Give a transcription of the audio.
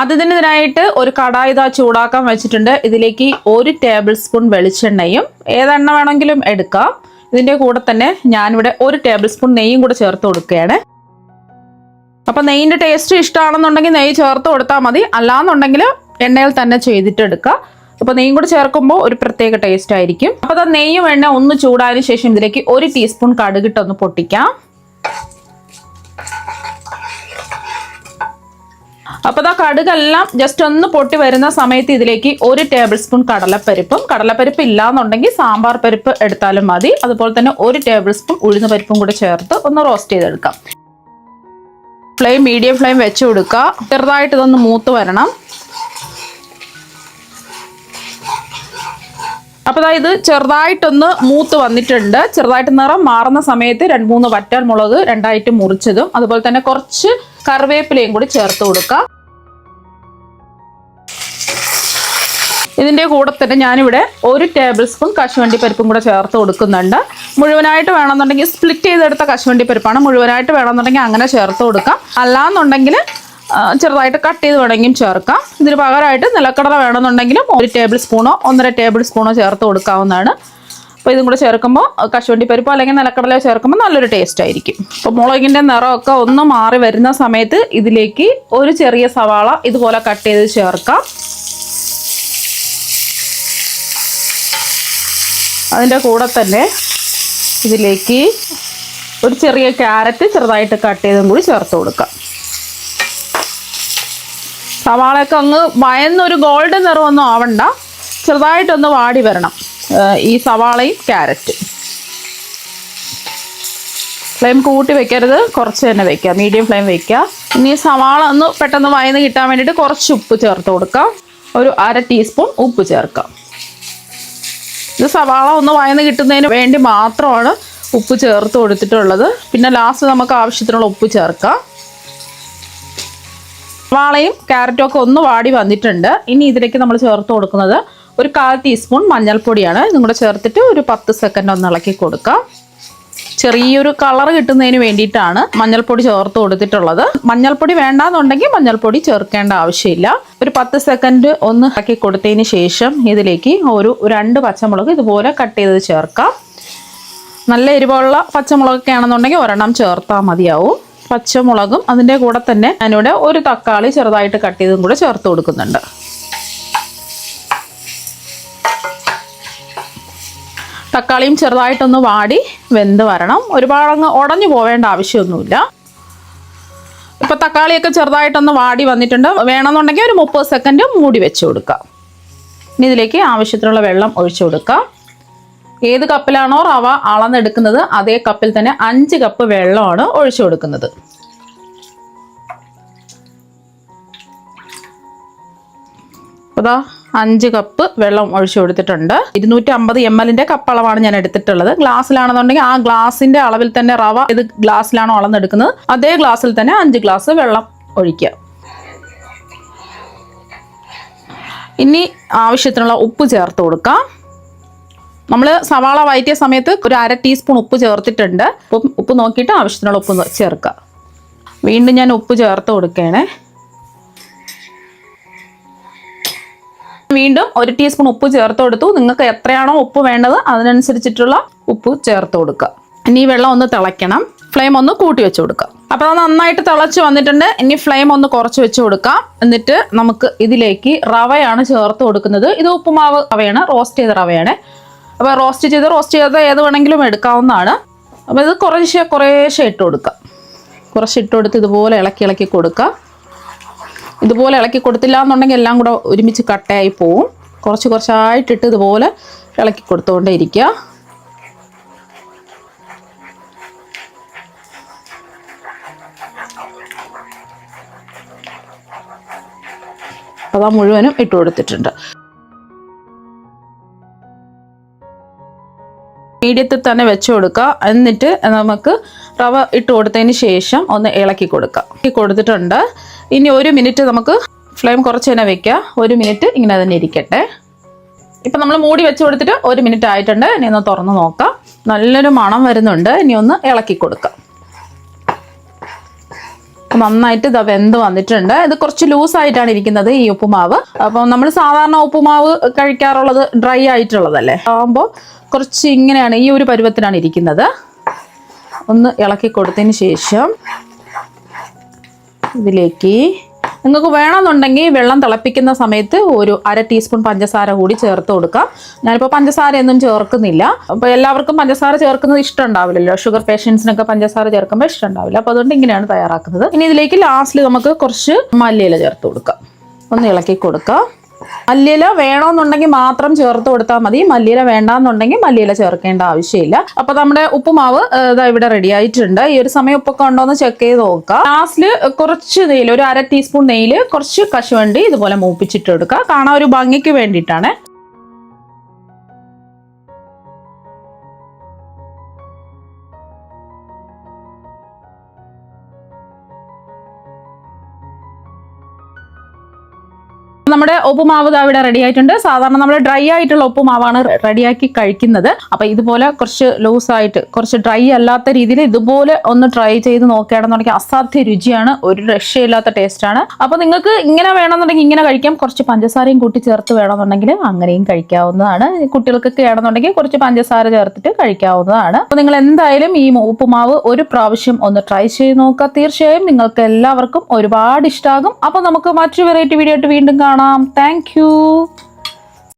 അതിനായിട്ട് ഒരു കടായി ചൂടാക്കാൻ വെച്ചിട്ടുണ്ട്. ഇതിലേക്ക് ഒരു ടേബിൾ സ്പൂൺ വെളിച്ചെണ്ണയും ഏതെണ്ണ വേണമെങ്കിലും എടുക്കാം. ഇതിന്റെ കൂടെ തന്നെ ഞാനിവിടെ ഒരു ടേബിൾ സ്പൂൺ നെയ്യും കൂടെ ചേർത്ത് കൊടുക്കുകയാണ്. അപ്പോൾ നെയ്യിന്റെ ടേസ്റ്റ് ഇഷ്ടമാണെന്നുണ്ടെങ്കിൽ നെയ്യ് ചേർത്ത് കൊടുത്താൽ മതി. അല്ലാന്നുണ്ടെങ്കിൽ എണ്ണയിൽ തന്നെ ചെയ്തിട്ട് എടുക്കാം. അപ്പോൾ നെയ്യും കൂടെ ചേർക്കുമ്പോൾ ഒരു പ്രത്യേക ടേസ്റ്റ് ആയിരിക്കും. അപ്പോൾ നെയ്യും എണ്ണ ഒന്ന് ചൂടായതിനു ശേഷം ഇതിലേക്ക് ഒരു ടീസ്പൂൺ കടുകിട്ടൊന്ന് പൊട്ടിക്കാം. അപ്പോൾ ആ കടുകെല്ലാം ജസ്റ്റ് ഒന്ന് പൊട്ടി വരുന്ന സമയത്ത് ഇതിലേക്ക് ഒരു ടേബിൾ സ്പൂൺ കടലപ്പരിപ്പും കടലപ്പരിപ്പ് ഇല്ലാന്നുണ്ടെങ്കിൽ സാമ്പാർ പരിപ്പ് എടുത്താലും മതി. അതുപോലെ തന്നെ ഒരു ടേബിൾ സ്പൂൺ ഉഴുന്ന പരിപ്പും കൂടെ ചേർത്ത് ഒന്ന് റോസ്റ്റ് ചെയ്തെടുക്കാം. ഫ്ലെയിം മീഡിയം ഫ്ലെയിം വെച്ച് കൊടുക്കുക. ചെറുതായിട്ട് ഇതൊന്ന് മൂത്ത് വരണം. അപ്പോൾ ഇത് ചെറുതായിട്ടൊന്ന് മൂത്ത് വന്നിട്ടുണ്ട്. ചെറുതായിട്ട് നിറം മാറുന്ന സമയത്ത് രണ്ട് മൂന്ന് വറ്റൽ മുളക് രണ്ടായിട്ട് മുറിച്ചതും അതുപോലെ തന്നെ കുറച്ച് കറിവേപ്പിലയും കൂടി ചേർത്ത് കൊടുക്കാം. ഇതിന്റെ കൂടെ തന്നെ ഞാനിവിടെ ഒരു ടേബിൾ സ്പൂൺ കശുവണ്ടി പരിപ്പും കൂടെ ചേർത്ത് കൊടുക്കുന്നുണ്ട്. മുഴുവനായിട്ട് വേണമെന്നുണ്ടെങ്കിൽ സ്പ്ലിറ്റ് ചെയ്തെടുത്ത കശുവണ്ടി പരിപ്പാണ്. മുഴുവനായിട്ട് വേണമെന്നുണ്ടെങ്കിൽ അങ്ങനെ ചേർത്ത് കൊടുക്കാം. അല്ലാന്നുണ്ടെങ്കിൽ ചെറുതായിട്ട് കട്ട് ചെയ്ത് വേണമെങ്കിലും ചേർക്കാം. ഇതിന് പകരമായിട്ട് നിലക്കടല വേണമെന്നുണ്ടെങ്കിലും ഒരു ടേബിൾ സ്പൂണോ ഒന്നര ടേബിൾ സ്പൂണോ ചേർത്ത് കൊടുക്കാവുന്നതാണ്. അപ്പോൾ ഇതും കൂടെ ചേർക്കുമ്പോൾ കശുവണ്ടി പരിപ്പ് അല്ലെങ്കിൽ നിലക്കടലയോ ചേർക്കുമ്പോൾ നല്ലൊരു ടേസ്റ്റ് ആയിരിക്കും. അപ്പോൾ മുളകിന്റെ നിറമൊക്കെ ഒന്ന് മാറി വരുന്ന സമയത്ത് ഇതിലേക്ക് ഒരു ചെറിയ സവാള ഇതുപോലെ കട്ട് ചെയ്ത് ചേർക്കാം. അതിന്റെ കൂടെ തന്നെ ഇതിലേക്ക് ഒരു ചെറിയ ക്യാരറ്റ് ചെറുതായിട്ട് കട്ട് ചെയ്തും കൂടി ചേർത്ത് കൊടുക്കാം. സവാളയൊക്കെ അങ്ങ് വയന്നൊരു ഗോൾഡൻ നിറമൊന്നും ആവണ്ട. ചെറുതായിട്ടൊന്ന് വാടി വരണം. ഈ സവാളയും ക്യാരറ്റും. ഫ്ലെയിം കൂട്ടി വെക്കരുത്. കുറച്ച് തന്നെ വെക്കുക. മീഡിയം ഫ്ലെയിം വെക്കുക. ഇനി സവാള ഒന്ന് പെട്ടെന്ന് വയന്ന് കിട്ടാൻ വേണ്ടിയിട്ട് കുറച്ച് ഉപ്പ് ചേർത്ത് കൊടുക്കാം. ഒരു അര ടീസ്പൂൺ ഉപ്പ് ചേർക്കാം. ഇത് സവാള ഒന്ന് വയന്ന് കിട്ടുന്നതിന് വേണ്ടി മാത്രമാണ് ഉപ്പ് ചേർത്ത് കൊടുത്തിട്ടുള്ളത്. പിന്നെ ലാസ്റ്റ് നമുക്ക് ആവശ്യത്തിനുള്ള ഉപ്പ് ചേർക്കാം. സവാളയും ക്യാരറ്റും ഒക്കെ ഒന്ന് വാടി വന്നിട്ടുണ്ട്. ഇനി ഇതിലേക്ക് നമ്മൾ ചേർത്ത് കൊടുക്കുന്നത് ഒരു കാൽ ടീസ്പൂൺ മഞ്ഞൾപ്പൊടിയാണ്. ഇതും കൂടെ ചേർത്തിട്ട് ഒരു പത്ത് സെക്കൻഡ് ഒന്ന് ഇളക്കി കൊടുക്കാം. ചെറിയൊരു കളർ കിട്ടുന്നതിന് വേണ്ടിയിട്ടാണ് മഞ്ഞൾപ്പൊടി ചേർത്ത് കൊടുത്തിട്ടുള്ളത്. മഞ്ഞൾപ്പൊടി വേണ്ടാന്നുണ്ടെങ്കിൽ മഞ്ഞൾപ്പൊടി ചേർക്കേണ്ട ആവശ്യമില്ല. ഒരു പത്ത് സെക്കൻഡ് ഒന്ന് ഇളക്കി കൊടുത്തതിന് ശേഷം ഇതിലേക്ക് ഒരു രണ്ട് പച്ചമുളക് ഇതുപോലെ കട്ട് ചെയ്ത് ചേർക്കാം. നല്ല എരിവുള്ള പച്ചമുളകൊക്കെ ആണെന്നുണ്ടെങ്കിൽ ഒരെണ്ണം ചേർത്താൽ മതിയാവും. പച്ചമുളകും അതിന്റെ കൂടെ തന്നെ ഞാനിവിടെ ഒരു തക്കാളി ചെറുതായിട്ട് കട്ട് ചെയ്തും കൂടെ ചേർത്ത് കൊടുക്കുന്നുണ്ട്. തക്കാളിയും ചെറുതായിട്ടൊന്ന് വാടി വെന്ത് വരണം. ഒരുപാട് അങ്ങ് ഉടഞ്ഞു പോവേണ്ട ആവശ്യമൊന്നുമില്ല. ഇപ്പം തക്കാളിയൊക്കെ ചെറുതായിട്ടൊന്ന് വാടി വന്നിട്ടുണ്ട്. വേണമെന്നുണ്ടെങ്കിൽ ഒരു മുപ്പത് സെക്കൻഡ് മൂടി വെച്ച് കൊടുക്കാം. ഇനി ഇതിലേക്ക് ആവശ്യത്തിനുള്ള വെള്ളം ഒഴിച്ചു കൊടുക്കാം. ഏത് കപ്പിലാണോ റവ അളന്നെടുക്കുന്നത് അതേ കപ്പിൽ തന്നെ അഞ്ച് കപ്പ് വെള്ളമാണ് ഒഴിച്ചു കൊടുക്കുന്നത്. അതാ അഞ്ച് കപ്പ് വെള്ളം ഒഴിച്ചു കൊടുത്തിട്ടുണ്ട്. ഇരുന്നൂറ്റി അമ്പത് എം എല്ലിന്റെ കപ്പ് അളവാണ് ഞാൻ എടുത്തിട്ടുള്ളത്. ഗ്ലാസ്സിലാണെന്നുണ്ടെങ്കിൽ ആ ഗ്ലാസിന്റെ അളവിൽ തന്നെ റവ ഇത് ഗ്ലാസ്സിലാണോ അളന്നെടുക്കുന്നത് അതേ ഗ്ലാസ്സിൽ തന്നെ അഞ്ച് ഗ്ലാസ് വെള്ളം ഒഴിക്കുക. ഇനി ആവശ്യത്തിനുള്ള ഉപ്പ് ചേർത്ത് കൊടുക്കാം. നമ്മൾ സവാള വഴറ്റിയ സമയത്ത് ഒരു അര ടീസ്പൂൺ ഉപ്പ് ചേർത്തിട്ടുണ്ട്. അപ്പം ഉപ്പ് നോക്കിയിട്ട് ആവശ്യത്തിനുള്ള ഉപ്പ് ചേർക്കുക. വീണ്ടും ഞാൻ ഉപ്പ് ചേർത്ത് കൊടുക്കുകയാണേ. വീണ്ടും ഒരു ടീസ്പൂൺ ഉപ്പ് ചേർത്ത് കൊടുത്തു. നിങ്ങൾക്ക് എത്രയാണോ ഉപ്പ് വേണ്ടത് അതിനനുസരിച്ചിട്ടുള്ള ഉപ്പ് ചേർത്ത് കൊടുക്കുക. ഇനി വെള്ളം ഒന്ന് തിളയ്ക്കണം. ഫ്ലെയിം ഒന്ന് കൂട്ടി വെച്ച് കൊടുക്കുക. അപ്പോൾ അത് നന്നായിട്ട് തിളച്ച് വന്നിട്ടുണ്ട്. ഇനി ഫ്ലെയിം ഒന്ന് കുറച്ച് വെച്ച് കൊടുക്കാം. എന്നിട്ട് നമുക്ക് ഇതിലേക്ക് റവയാണ് ചേർത്ത് കൊടുക്കുന്നത്. ഇത് ഉപ്പുമാവ് റവയാണ് റോസ്റ്റ് ചെയ്ത റവയാണ്. അപ്പോൾ റോസ്റ്റ് ചെയ്ത് റോസ്റ്റ് ചെയ്ത് ഏത് വേണമെങ്കിലും എടുക്കാവുന്നതാണ്. അപ്പോൾ ഇത് കുറേശ്ശെ കുറേശ്ശെ ഇട്ട് കൊടുക്കുക. കുറച്ച് ഇട്ട് കൊടുത്ത് ഇതുപോലെ ഇളക്കി ഇളക്കി കൊടുക്കുക. ഇതുപോലെ ഇളക്കി കൊടുത്തില്ല എന്നുണ്ടെങ്കിൽ എല്ലാം കൂടെ ഒരുമിച്ച് കട്ടയായി പോവും. കുറച്ച് കുറച്ചായിട്ടിട്ട് ഇതുപോലെ ഇളക്കി കൊടുത്തുകൊണ്ടേ ഇരിക്കുക അതാ മുഴുവനും ഇട്ട് കൊടുത്തിട്ടുണ്ട്. മീഡിയത്തിൽ തന്നെ വെച്ച് കൊടുക്കുക. എന്നിട്ട് നമുക്ക് റവ ഇട്ട് കൊടുത്തതിന് ശേഷം ഒന്ന് ഇളക്കി കൊടുക്കുക. ഇളക്കി കൊടുത്തിട്ടുണ്ട്. ഇനി ഒരു മിനിറ്റ് നമുക്ക് ഫ്ലെയിം കുറച്ച് തന്നെ വെക്കുക ഒരു മിനിറ്റ് ഇങ്ങനെ തന്നെ ഇരിക്കട്ടെ. ഇപ്പം നമ്മൾ മൂടി വെച്ച് കൊടുത്തിട്ട് ഒരു മിനിറ്റ് ആയിട്ടുണ്ട്. ഇനി ഒന്ന് തുറന്ന് നോക്കാം. നല്ലൊരു മണം വരുന്നുണ്ട്. ഇനി ഒന്ന് ഇളക്കി കൊടുക്കാം. നന്നായിട്ട് ഇത് വെന്ത് വന്നിട്ടുണ്ട്. ഇത് കുറച്ച് ലൂസ് ആയിട്ടാണ് ഇരിക്കുന്നത് ഈ ഉപ്പുമാവ്. അപ്പം നമ്മൾ സാധാരണ ഉപ്പുമാവ് കഴിക്കാറുള്ളത് ഡ്രൈ ആയിട്ടുള്ളതല്ലേ? ആകുമ്പോൾ കുറച്ച് ഇങ്ങനെയാണ് ഈ ഒരു പരുവത്തിനാണ് ഇരിക്കുന്നത്. ഒന്ന് ഇളക്കി കൊടുത്തതിന് ശേഷം ഇതിലേക്ക് നിങ്ങൾക്ക് വേണമെന്നുണ്ടെങ്കിൽ വെള്ളം തിളപ്പിക്കുന്ന സമയത്ത് ഒരു അര ടീസ്പൂൺ പഞ്ചസാര കൂടി ചേർത്ത് കൊടുക്കാം. ഞാനിപ്പോൾ പഞ്ചസാരയൊന്നും ചേർക്കുന്നില്ല. അപ്പോൾ എല്ലാവർക്കും പഞ്ചസാര ചേർക്കുന്നത് ഇഷ്ടമുണ്ടാവില്ലല്ലോ? ഷുഗർ പേഷ്യൻസിനൊക്കെ പഞ്ചസാര ചേർക്കുമ്പോൾ ഇഷ്ടമുണ്ടാവില്ല. അപ്പോൾ അതുകൊണ്ട് ഇങ്ങനെയാണ് തയ്യാറാക്കുന്നത്. ഇനി ഇതിലേക്ക് ലാസ്റ്റിൽ നമുക്ക് കുറച്ച് മല്ലിയില ചേർത്ത് കൊടുക്കാം. ഒന്ന് ഇളക്കി കൊടുക്കാം. മല്ലിയില വേണമെന്നുണ്ടെങ്കിൽ മാത്രം ചേർത്ത് കൊടുത്താൽ മതി. മല്ലിയില വേണ്ടാന്നുണ്ടെങ്കിൽ മല്ലിയില ചേർക്കേണ്ട ആവശ്യമില്ല. അപ്പൊ നമ്മുടെ ഉപ്പുമാവ് ഇതാ ഇവിടെ റെഡി ആയിട്ടുണ്ട്. ഈ ഒരു സമയം ഉപ്പൊക്കെ ഉണ്ടോന്ന് ചെക്ക് ചെയ്ത് നോക്കുക ലാസ്റ്റിൽ കുറച്ച് നെയ്യിൽ ഒരു അര ടീസ്പൂൺ നെയ്യിൽ കുറച്ച് കശുവണ്ടി ഇതുപോലെ മൂപ്പിച്ചിട്ട് എടുക്കുക കാണാൻ ഒരു ഭംഗിക്ക് വേണ്ടിയിട്ടാണ്. നമ്മുടെ ഉപ്പുമാവ് ഇവിടെ റെഡി ആയിട്ടുണ്ട്. സാധാരണ നമ്മൾ ഡ്രൈ ആയിട്ടുള്ള ഉപ്പുമാവാണ് റെഡിയാക്കി കഴിക്കുന്നത്. അപ്പൊ ഇതുപോലെ കുറച്ച് ലൂസ് ആയിട്ട് കുറച്ച് ഡ്രൈ അല്ലാത്ത രീതിയിൽ ഇതുപോലെ ഒന്ന് ട്രൈ ചെയ്ത് നോക്കുകയാണെന്നുണ്ടെങ്കിൽ അസാധ്യ രുചിയാണ്. ഒരു രക്ഷയില്ലാത്ത ആണ്. അപ്പൊ നിങ്ങൾക്ക് ഇങ്ങനെ വേണമെന്നുണ്ടെങ്കിൽ ഇങ്ങനെ കഴിക്കാം. കുറച്ച് പഞ്ചസാരയും കൂട്ടി ചേർത്ത് വേണമെന്നുണ്ടെങ്കിൽ അങ്ങനെയും കഴിക്കാവുന്നതാണ്. കുട്ടികൾക്കൊക്കെ ആണെന്നുണ്ടെങ്കിൽ കുറച്ച് പഞ്ചസാര ചേർത്തിട്ട് കഴിക്കാവുന്നതാണ്. അപ്പൊ നിങ്ങൾ എന്തായാലും ഈ ഉപ്പുമാവ് ഒരു പ്രാവശ്യം ഒന്ന് ട്രൈ ചെയ്ത് നോക്കുക. തീർച്ചയായും നിങ്ങൾക്ക് എല്ലാവർക്കും ഒരുപാട് ഇഷ്ടമാകും അപ്പൊ നമുക്ക് മറ്റൊരു വെറൈറ്റി വീഡിയോ ആയിട്ട് വീണ്ടും കാണാം. pranam thank you.